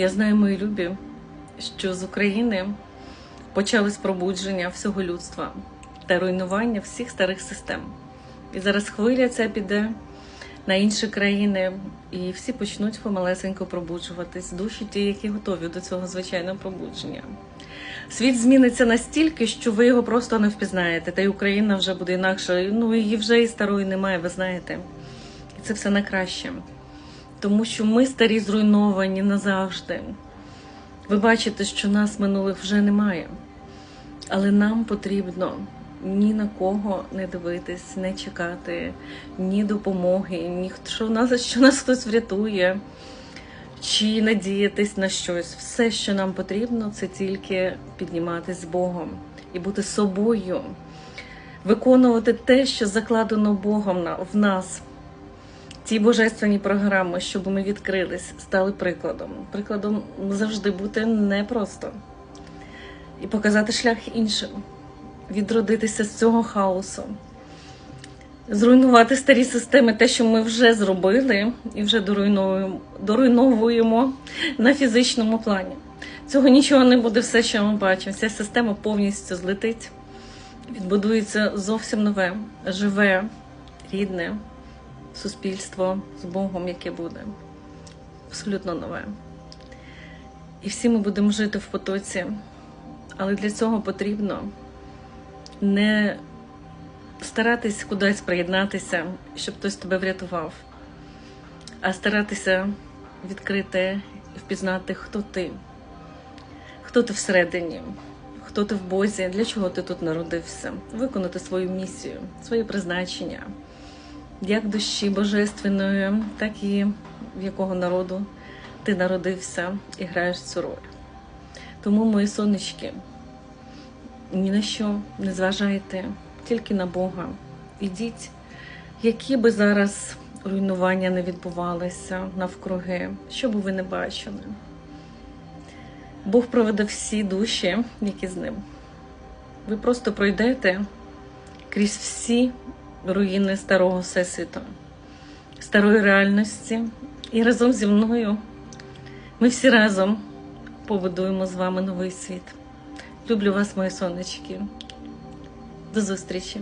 Я знаю, мої любі, що з України почалось пробудження всього людства та руйнування всіх старих систем. І зараз хвиля ця піде на інші країни, і всі почнуть помалесенько пробуджуватись. Душі ті, які готові до цього звичайного пробудження. Світ зміниться настільки, що ви його просто не впізнаєте. Та й Україна вже буде інакше. Ну її вже і старої немає, ви знаєте. І це все на краще. Тому що ми старі зруйновані назавжди. Ви бачите, що нас минулих вже немає. Але нам потрібно ні на кого не дивитись, не чекати, ні допомоги, ні що нас, що нас хтось врятує, чи надіятись на щось. Все, що нам потрібно, це тільки підніматись з Богом і бути собою, виконувати те, що закладено Богом в нас. Ті божественні програми, щоб ми відкрились, стали прикладом. Прикладом завжди бути непросто. І показати шлях іншим, відродитися з цього хаосу, зруйнувати старі системи, те, що ми вже зробили, і вже доруйновуємо, доруйновуємо на фізичному плані. Цього нічого не буде, все, що ми бачимо. Ця система повністю злетить, відбудується зовсім нове, живе, рідне суспільство з Богом, яке буде. Абсолютно нове. І всі ми будемо жити в потоці. Але для цього потрібно не старатись кудись приєднатися, щоб хтось тебе врятував, а старатися відкрити і впізнати, хто ти, хто ти всередині, хто ти в Бозі, для чого ти тут народився, виконати свою місію, своє призначення, як душі божественної, так і в якого народу ти народився і граєш цю роль. Тому, мої сонечки, ні на що не зважайте, тільки на Бога. Ідіть, які би зараз руйнування не відбувалися навкруги, що би ви не бачили. Бог проведе всі душі, які з ним. Ви просто пройдете крізь всі руїни старого всесвіту, старої реальності, і разом зі мною ми всі разом побудуємо з вами новий світ. Люблю вас, мої сонечки. До зустрічі!